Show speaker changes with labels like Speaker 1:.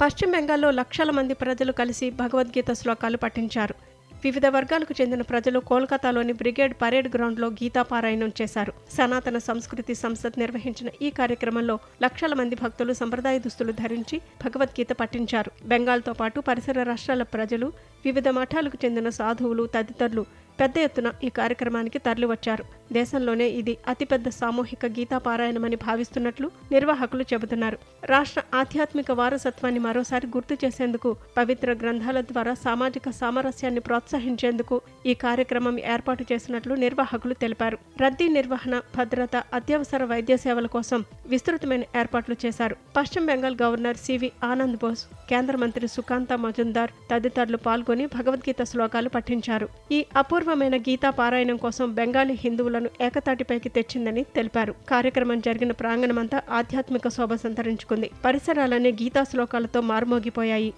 Speaker 1: పశ్చిమ బెంగాల్లో లక్షల మంది ప్రజలు కలిసి భగవద్గీత శ్లోకాలు పఠించారు. వివిధ వర్గాలకు చెందిన ప్రజలు కోల్కతాలోని బ్రిగేడ్ పరేడ్ గ్రౌండ్లో గీతా పారాయణం చేశారు. సనాతన సంస్కృతి సంస్థ నిర్వహించిన ఈ కార్యక్రమంలో లక్షల మంది భక్తులు సంప్రదాయ దుస్తులు ధరించి భగవద్గీత పఠించారు. బెంగాల్తో పాటు పరిసర రాష్ట్రాల ప్రజలు వివిధ మఠాలకు చెందిన సాధువులు తదితరులు పెద్ద ఎత్తున ఈ కార్యక్రమానికి తరలివచ్చారు. దేశంలోనే ఇది అతిపెద్ద సామూహిక గీతా పారాయణమని భావిస్తున్నట్లు నిర్వాహకులు చెబుతున్నారు. రాష్ట్ర ఆధ్యాత్మిక వారసత్వాన్ని మరోసారి గుర్తు చేసేందుకు పవిత్ర గ్రంథాల ద్వారా సామాజిక సామరస్యాన్ని ప్రోత్సహించేందుకు ఈ కార్యక్రమం ఏర్పాటు చేసినట్లు నిర్వాహకులు తెలిపారు. రద్దీ నిర్వహణ భద్రత అత్యవసర వైద్య సేవల కోసం విస్తృతమైన ఏర్పాట్లు చేశారు. పశ్చిమ Bengal governor C V Anand Bose కేంద్ర మంత్రి సుకాంత మజుందార్ తదితరులు పాల్గొని భగవద్గీత శ్లోకాలు పఠించారు. ఈ అపూర్వమైన గీతా పారాయణం కోసం బెంగాలీ హిందువుల హిందువులను ఏకతాటిపైకి తెచ్చిందని తెలిపారు. కార్యక్రమం జరిగిన ప్రాంగణమంతా ఆధ్యాత్మిక శోభ సంతరించుకుంది. పరిసరాలన్నీ గీతా శ్లోకాలతో మారుమోగిపోయాయి.